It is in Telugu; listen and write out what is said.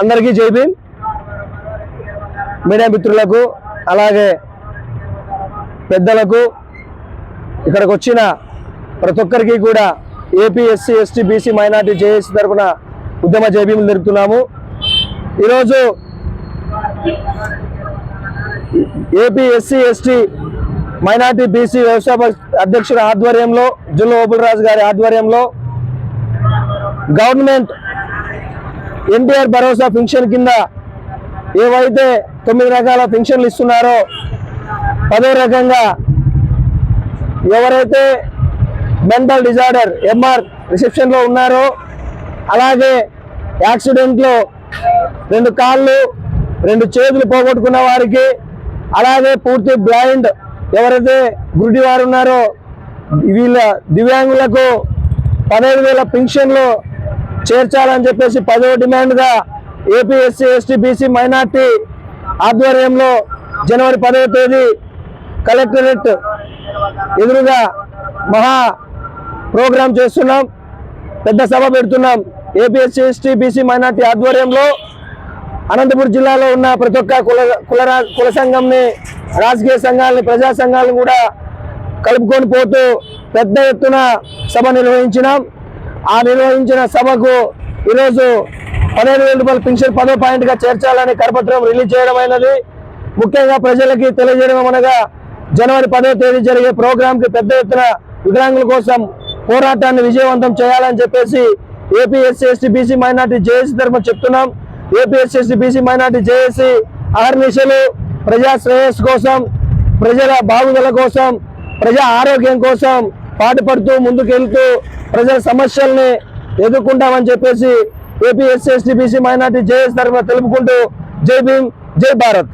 అందరికీ జై భీమ్. మీడియా మిత్రులకు అలాగే పెద్దలకు ఇక్కడికి వచ్చిన ప్రతి ఒక్కరికి కూడా A P S C S T B C minority J A C తరఫున ఉద్యమ జైభీములు జరుపుతున్నాము. ఈరోజు A P S C S T minority B C వ్యవసాయ అధ్యక్షుల ఆధ్వర్యంలో జుల్లు ఓబులరాజు గారి ఆధ్వర్యంలో గవర్నమెంట్ ఎన్టీఆర్ భరోసా పెన్షన్ కింద ఏవైతే తొమ్మిది రకాల పెన్షన్లు ఇస్తున్నారో పదో రకంగా ఎవరైతే మెంటల్ డిజార్డర్ ఎంఆర్ రిసెప్షన్లో ఉన్నారో అలాగే యాక్సిడెంట్లో రెండు కాళ్ళు రెండు చేతులు పోగొట్టుకున్న వారికి అలాగే పూర్తి బ్లైండ్ ఎవరైతే గురుడి వారు ఉన్నారో వీళ్ళ దివ్యాంగులకు పదహైదు వేల పెన్షన్లు చేర్చాలని చెప్పేసి పదో డిమాండ్గా A P S C S T B C minority ఆధ్వర్యంలో జనవరి పదవ తేదీ కలెక్టరేట్ ఎదురుగా మహా ప్రోగ్రాం చేస్తున్నాం. పెద్ద సభ పెడుతున్నాం. ఏపీఎస్సీ ఎస్టీ బీసీ మైనార్టీ ఆధ్వర్యంలో అనంతపురం జిల్లాలో ఉన్న ప్రతి ఒక్క కుల కులరా కుల సంఘంని రాజకీయ సంఘాలని ప్రజా సంఘాలను కూడా కలుపుకొని పోతూ పెద్ద ఎత్తున సభ నిర్వహించినాం. ఆ నిర్వహించిన సభకు ఈరోజు పదిహేను వేల రూపాయల పెన్షన్ పదో పాయింట్గా చేర్చాలని కరపత్రం రిలీజ్ చేయడం అయినది. ముఖ్యంగా ప్రజలకి తెలియజేయడం అనగా జనవరి పదో తేదీ జరిగే ప్రోగ్రాంకి పెద్ద ఎత్తున వికలాంగుల కోసం పోరాటాన్ని విజయవంతం చేయాలని చెప్పేసి A P S C S T B C minority J A C తరఫున చెప్తున్నాం. A P S C S T B C minority J A C అహర్నిశలు ప్రజా శ్రేయస్సు కోసం ప్రజల బాగుదల కోసం ప్రజా ఆరోగ్యం కోసం పాటుపడుతూ ముందుకెళ్తూ ప్రజల సమస్యల్ని ఎదుర్కొంటామని చెప్పేసి A P S C S T B C minority J S తరఫున తెలుపుకుంటూ జై భీమ్ జై భారత్.